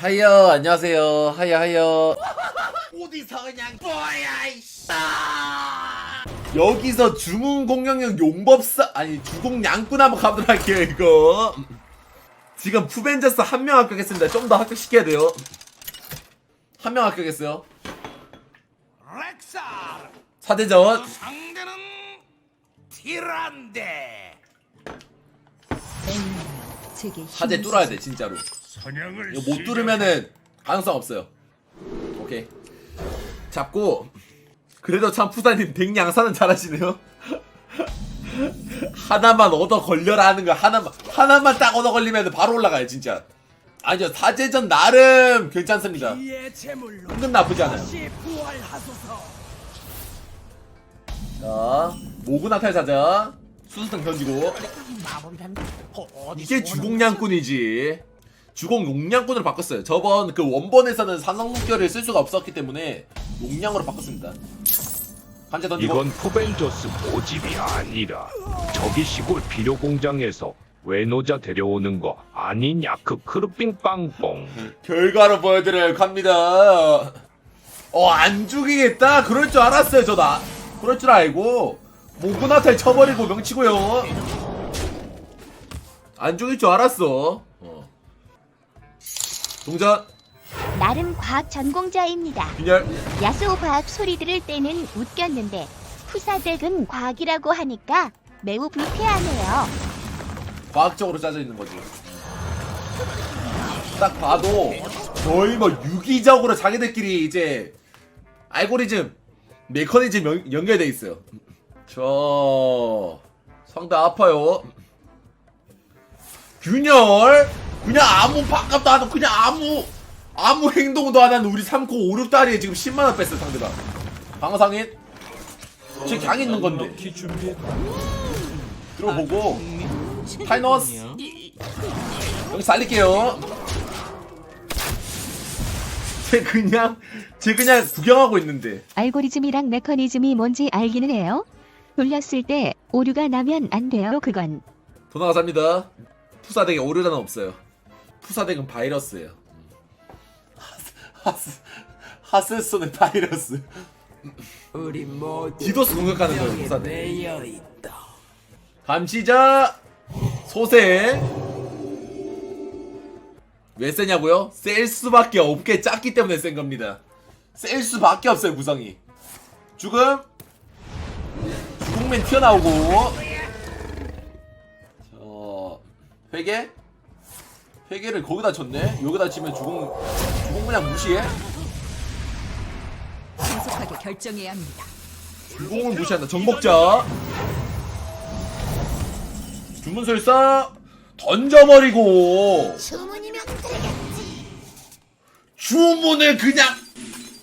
하여 안녕하세요. 하여 하여 어디서 그냥 뭐야 이씨. 여기서 주문 공격력 용법사 아니 주공 양꾼 한번 가도록 할게요 이거. 지금 푸벤저스 한 명 합격했습니다. 좀 더 합격시켜야 돼요. 한 명 합격했어요. 렉사 4대전. 상대는 티란데. 제게 사대 힘을 뚫어야 돼 진짜로 이거 못 뚫으면은 가능성 없어요. 오케이. 잡고. 그래도 참 푸사님 댕 양사는 잘하시네요. 하나만 얻어 걸려라 하는 거 하나만 하나만 딱 얻어 걸리면 바로 올라가요 진짜. 아니요 사제전 나름 괜찮습니다. 은근 나쁘지 않아요. 자 모그나탈 사자. 수수등 던지고. 어디서 이게 오는 주공량꾼이지. 주공 용량꾼으로 바꿨어요. 저번 그 원본에서는 산성목결을 쓸 수가 없었기 때문에 용량으로 바꿨습니다. 관제 던지고 이건 포벤저스 모집이 아니라 저기 시골 비료 공장에서 외노자 데려오는 거 아니냐 그 크루빙 빵뽕 결과로 보여드려요. 갑니다. 어 안 죽이겠다. 그럴 줄 알았어요. 저 나 그럴 줄 알고 모그나탈 쳐버리고 명치고요. 안 죽일 줄 알았어. 어. 동전 나름 과학 전공자입니다. 균열 야수 과학 소리 들을 때는 웃겼는데 후사댁은 과학이라고 하니까 매우 불쾌하네요. 과학적으로 짜져 있는 거지. 딱 봐도 거의 뭐 유기적으로 자기들끼리 이제 알고리즘 메커니즘 연, 연결돼 있어요. 저 상대 아파요. 균열 그냥 아무 반갑도 안 하고 그냥 아무 아무 행동도 안 하는 우리 3코 5, 6다리에 지금 10만 원 뺐어요 상대가. 방어상인. 지금 강 있는 건데. 들어보고. 타이너스. 여기 살릴게요. 쟤 그냥 쟤 그냥 구경하고 있는데. 알고리즘이랑 메커니즘이 뭔지 알기는 해요. 돌렸을 때 오류가 나면 안 돼요. 그건. 돈 나가삽니다. 푸사덱에 오류는 없어요 푸사덱은 바이러스예요. 하스 하스손의 바이러스. 우리 모두 디도스 공격하는 거예요 푸사덱. 내어 있다. 감시자! 소생 왜 세냐고요? 셀 수밖에 없게 작기 때문에 센 겁니다. 셀 수밖에 없어요 구성이. 죽음! 죽음맨 튀어나오고. 저 회계 회계를 거기다 쳤네 여기다 치면 죽음 죽음 그냥 무시해 신속하게 결정해야 합니다. 주공을 무시한다. 정복자. 주문술사 던져버리고 주문이면 드리겠지. 주문을 그냥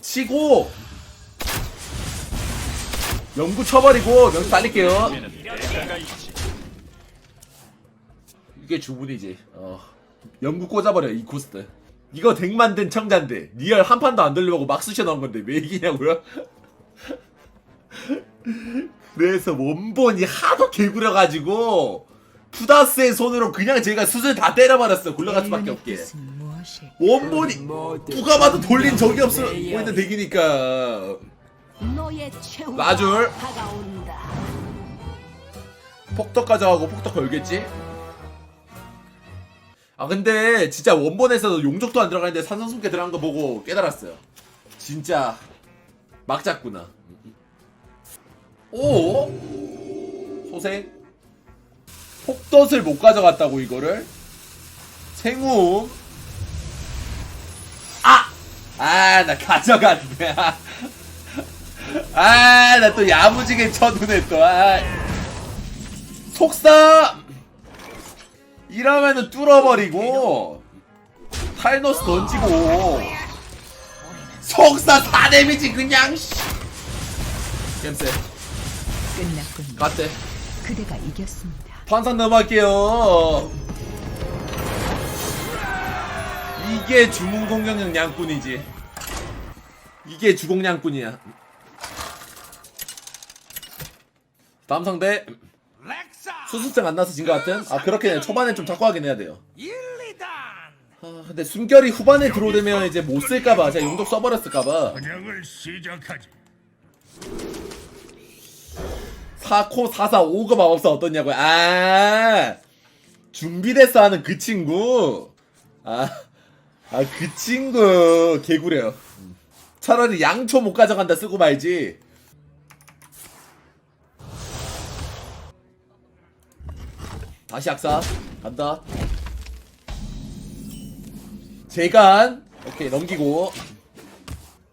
치고 연구 쳐버리고 명수 달릴게요. 이게 주문이지. 어. 연구 꽂아버려 이 코스트. 이거 덱 만든 청자인데 리얼 한 판도 안 돌려보고 막 쑤셔 넣은 건데 왜 이기냐고요? 그래서 원본이 하도 개구려가지고 푸다스의 손으로 그냥 제가 수술 다 때려버렸어 굴러갈 수밖에 없게? 원본이 누가 봐도 돌린 적이 없어 보이는 덱이니까 너의 최후 놔줄 다가온다. 폭덕 가져가고 폭덕 걸겠지? 아 근데 진짜 원본에서도 용족도 안 들어가는데 산성숨게 들어간 거 보고 깨달았어요. 진짜 막 잡구나. 오! 소생 폭덫을 못 가져갔다고 이거를? 생움 아! 아 나 가져갔네. 아. 나 또 야무지게 쳐두네 또. 아. 속사 이러면은 뚫어버리고 탈노스 던지고. 속사 4 데미지 그냥 씨. 겜세. 끝났군요. 맞대. 그대가 이겼습니다. 판상 넘어갈게요. 이게 주문 공격력 양꾼이지. 이게 주공량꾼이야. 다음 상대 수습생 안 나서 진 것 같은? 아 그렇게 초반에 좀 자꾸 하긴 해야 돼요. 1, 2단. 아, 근데 숨결이 후반에 들어오면 이제 못 쓸까봐 제가 용독 써버렸을까봐. 사냥을 시작하지. 4코 4사 5가 마법사 어떻냐고요? 아 준비됐어 하는 그 친구. 아, 아 그 친구. 개구려요 차라리 양초 못 가져간다 쓰고 말지 다시 악사 간다 재간 오케이 넘기고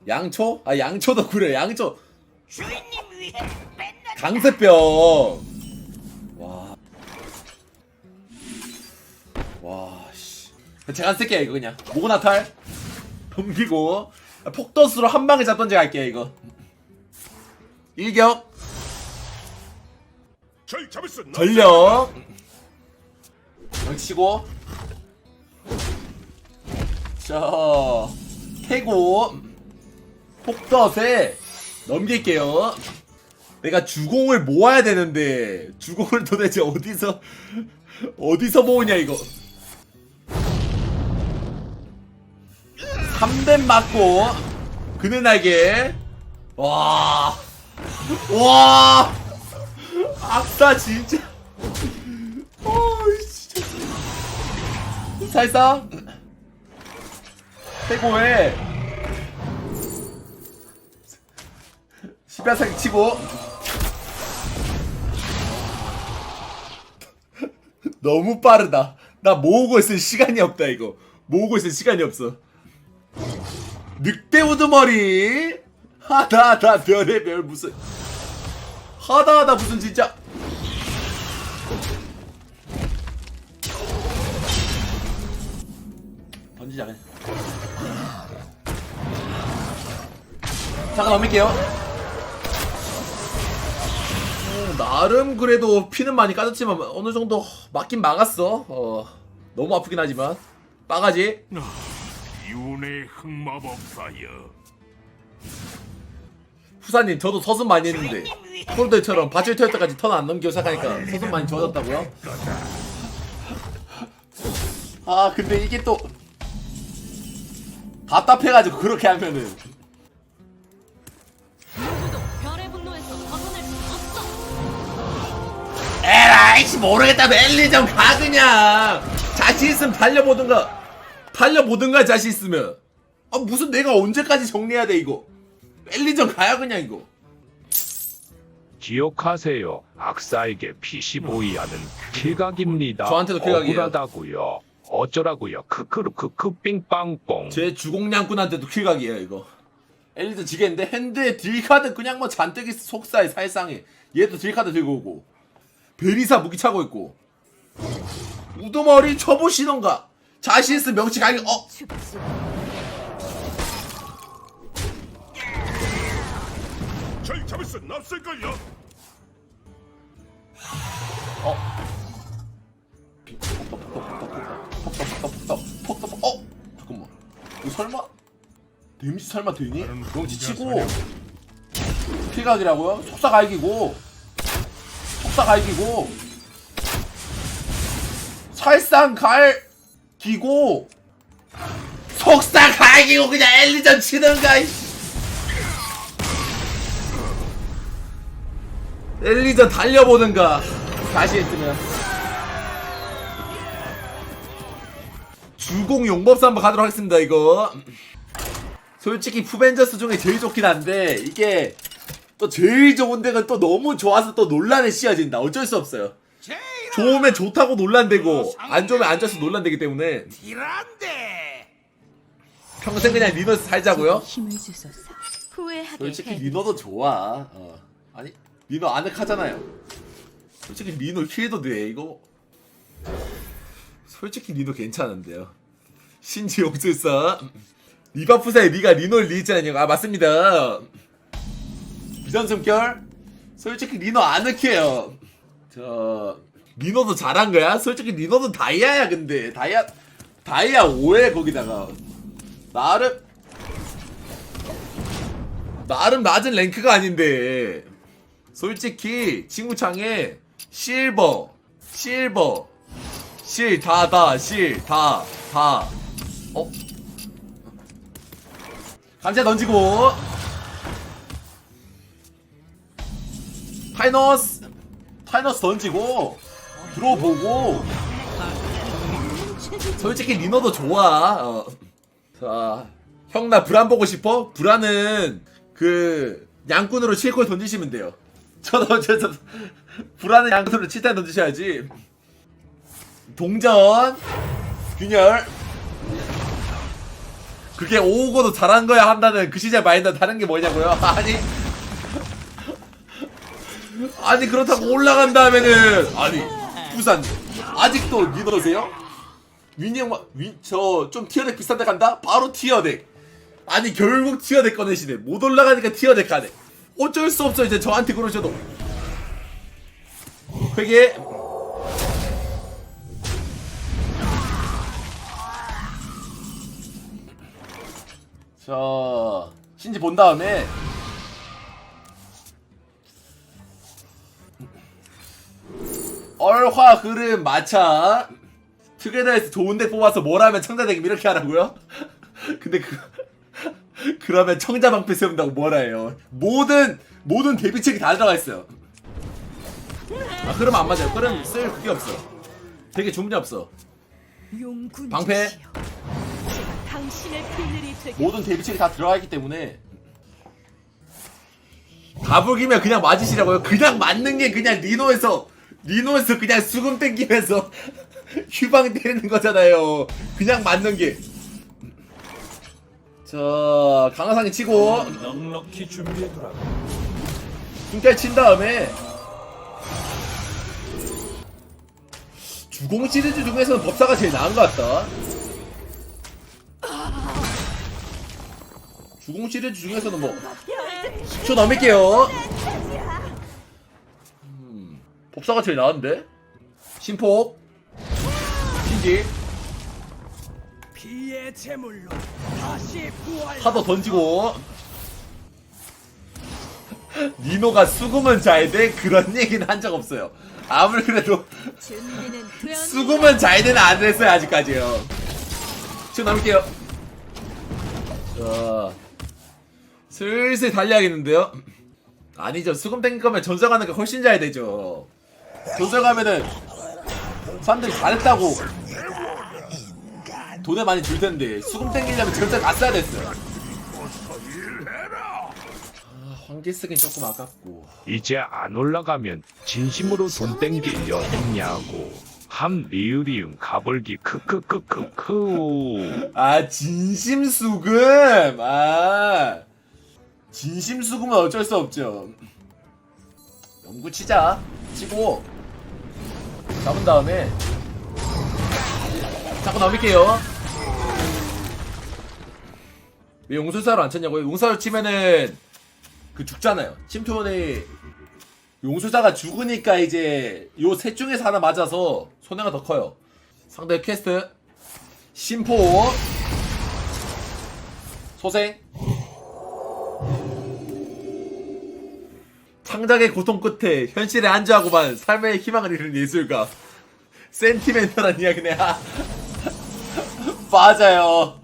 양초? 아 양초도 그래 양초 강세병. 와. 와, 씨. 제가 쓸게요, 이거 그냥. 모나탈. 넘기고. 폭더스로 한 방에 잡던 지 갈게요, 이거. 일격. 절 잡을 수 없는 전력. 치고. 자. 캐고. 폭덧에 넘길게요. 내가 주공을 모아야 되는데 주공을 도대체 어디서 어디서 모으냐 이거 3대 맞고 그는 날개 와와 악사 진짜 어이 진짜 살상 최고의 십야상 치고. 너무 빠르다. 나 모으고 있을 시간이 없다 이거. 모으고 있을 시간이 없어. 늑대 우두머리. 하다하다. 별의별 무슨. 하다하다 무슨 진짜 던지자 그냥. 잠깐 넘길게요. 어, 나름 그래도 피는 많이 까졌지만 어느 정도 맞긴 막았어. 어, 너무 아프긴 하지만 빠가지. 비운의 흑마법사여. 후사님 저도 서순 많이 했는데 폴더처럼 바질 터질 때까지 턴 안 넘기고 시작하니까 서순 많이 좋아졌다고요? 아 근데 이게 또 답답해가지고 그렇게 하면은 누구도 별의 분노에서 벗어날 수 없어. 에라이씨 모르겠다 멜리 좀 가 그냥 자신 있으면 달려보든가 달려보든가 자신 있으면 아 무슨 내가 언제까지 정리해야 돼 이거 멜리 좀 가야 그냥 이거 기억하세요. 악사에게 PC보이하는 킬각입니다. 저한테도 킬각이에요. 억울하다고요. 어쩌라고요. 크크르크크 삥빵뽕. 제 주공냥꾼한테도 킬각이에요 이거. 엘리트 지겠는데 핸드에 딜카드 그냥 뭐 잔뜩 있어 속사에 살상에. 얘도 딜카드 들고 오고. 베리사 무기 차고 있고. 우두머리 쳐보시던가. 자신 있으면 명치 가기 어? 절 잡을 수 없을걸요. 어 설마 데미지 설마 되니? 명치 치고 킬각이라고요? 속사 갈기고 속사 갈기고 살상 갈기고 속사 갈기고 그냥 엘리전 치는가 이씨. 엘리전 달려보는가 다시 했으면 주공 용법사 한번 가도록 하겠습니다 이거. 솔직히 푸벤저스 중에 제일 좋긴 한데 이게 또 제일 좋은 데가 또 너무 좋아서 또 논란에 씌어진다. 어쩔 수 없어요. 좋으면 좋다고 논란되고 안 좋으면 안 좋아서 논란되기 때문에. 딜한데. 평생 그냥 리너스 살자고요? 솔직히 해. 리너도 좋아. 어. 아니 리너 아늑하잖아요. 솔직히 리너 힐도 돼 이거 솔직히 리너 괜찮은데요. 신지 용술사. 리바프사에 니가 리노를 리했잖아요 아 맞습니다. 비전 숨결? 솔직히 리너 아늑해요. 저 리너도 잘한 거야? 솔직히 리너도 다이아야 근데. 다이아 다이아 5에 거기다가. 나름 나름 낮은 랭크가 아닌데. 솔직히 친구 창에 실버 실버 실다다 실다다 어? 감자 던지고 타이너스 타이너스 던지고 들어보고 솔직히 리노도 좋아 어. 자, 형 나 불안 보고 싶어? 불안은 그 양꾼으로 7콜 던지시면 돼요 저도 저도 불안은 양꾼으로 7탄 던지셔야지 동전 균열. 그게 오고도 잘한 거야 한다는 그 시절 마인드 다른 게 뭐냐고요? 아니. 아니 그렇다고 올라간 다음에는 아니 부산 아직도 리더세요? 윈이 형저좀 티어덱 비싼 데 간다? 바로 티어덱. 아니 결국 티어덱 꺼내시네. 못 올라가니까 티어덱 가네. 어쩔 수 없어 이제 저한테 그러셔도. 회계 자 신지 본 다음에 얼화 흐름 마차 투게더에서 좋은 덱 뽑아서 뭘 하면 청자 덱이 이렇게 하라고요? 근데 그 그러면 청자 방패 세운다고 뭐라 해요? 모든 모든 데뷔책이 다 들어가 있어요. 아 흐름 안 맞아요. 흐름 쓸 그게 없어. 되게 주문이 없어. 방패. 당신의 비늘이 되게 모든 데뷔책이 다 들어가 있기 때문에 가불기면 그냥 맞으시라고요. 그냥 맞는 게 그냥 리노에서 리노에서 그냥 수금 땡기면서 휴방 때리는 거잖아요. 그냥 맞는 게. 자 강화상이 치고 넉넉히 준비해두라. 중탈 친 다음에 주공 시리즈 중에서는 법사가 제일 나은 것 같다. 주공 시리즈 중에서는 뭐 10초 넘을게요. 음, 법사가 제일 나은데? 다시 부활. 파도 던지고 니노가 수금은 잘 돼? 그런 얘기는 한 적 없어요. 아무리 그래도 수금은 잘 되는 안 됐어요 아직까지요. 지금 남을게요. 자, 슬슬 달려야겠는데요. 아니죠. 수금 땡길 거면 전설가는 게 훨씬 잘 되죠. 전설가면은 사람들이 잘했다고 돈을 많이 줄 텐데 수금 땡기려면 전설 갔어야 됐어요. 아, 환기 쓰긴 조금 아깝고. 이제 안 올라가면 진심으로 돈 땡기려 했냐고. 함 리으리응 가불기 크크크크크. 아 진심 수금 아 진심 수금은 어쩔 수 없죠. 연구 치자 치고. 잡은 다음에. 자꾸 넘길게요. 왜 용술사로 안 쳤냐고요? 용술사로 치면은 그 죽잖아요. 침투원이 용술사가 죽으니까 이제 요 셋 중에서 하나 맞아서 손해가 더 커요. 상대 퀘스트. 심포. 소생 창작의 고통 끝에 현실에 안주하고만 삶의 희망을 잃은 예술가. 센티멘털한 이야기네. 아. 맞아요.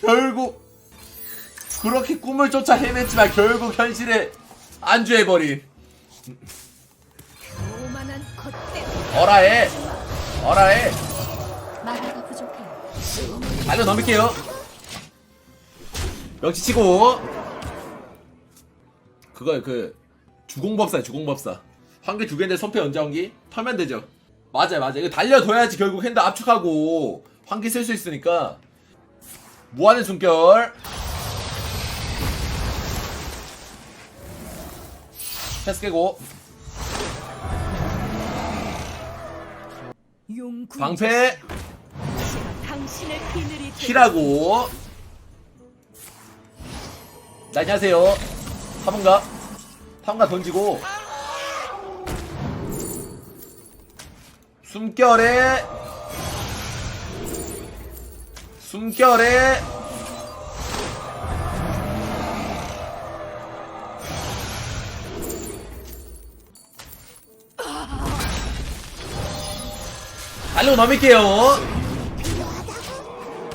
결국 그렇게 꿈을 쫓아 헤맸지만 결국 현실에 안주해버린. 어라해. 어라해. 부족해. 달려 넘길게요. 역시 치고. 그거 그 주공법사 주공법사. 한 개 두 개인데 선패 연장기? 털면 되죠. 맞아요 맞아요. 이거 달려둬야지 결국 핸드 압축하고 환기 쓸 수 있으니까. 무한의 숨결? 패스 깨고. 방패. 키라고. 네, 안녕하세요. 타분가 타분가 던지고. 숨결에. 숨결에. 달려 넘을게요.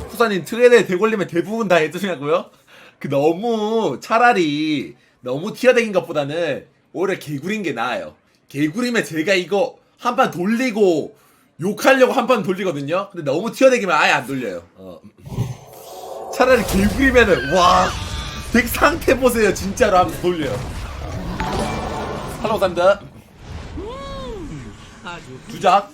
푸사님 트레이드에 대걸리면 대부분 다 해주냐고요? 그 너무 차라리 너무 티어댕인 것보다는 오히려 개구리인 게 나아요. 개구리면 제가 이거 한 판 돌리고 욕하려고 한 판 돌리거든요. 근데 너무 티어댕이면 아예 안 돌려요. 어. 차라리 개구리면은 와. 덱 상태 보세요. 진짜로 한번 돌려요. 할로 간다. 주작.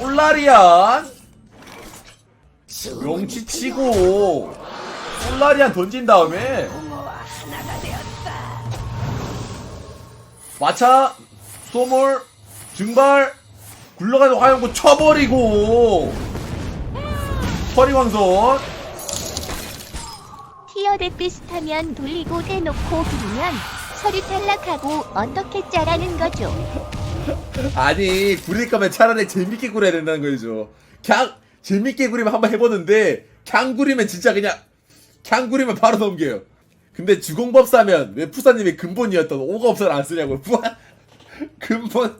솔라리안. 용치 치고 솔라리안 던진 다음에. 마차 소몰 증발 굴러가는 화염구 쳐버리고. 서리광선. 티어덱 비슷하면 돌리고 대놓고 부르면 서류 탈락하고 어떻게 짜라는 거죠. 아니 구릴 거면 차라리 재밌게 구려야 된다는 거죠. 그냥 재밌게 구리면 한번 해보는데 그냥 구리면 진짜 그냥 그냥 구리면 바로 넘겨요 근데 주공법 사면 왜 푸사님이 근본이었던 오가업사를 안 쓰냐고요 푸아 근본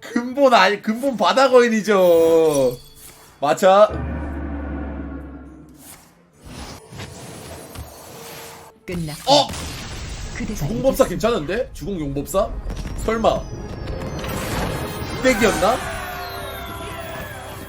근본 아니 근본 바다 거인이죠 마차 끝나. 어? 주공법사 괜찮은데? 주공용법사? 설마 흑백이었나?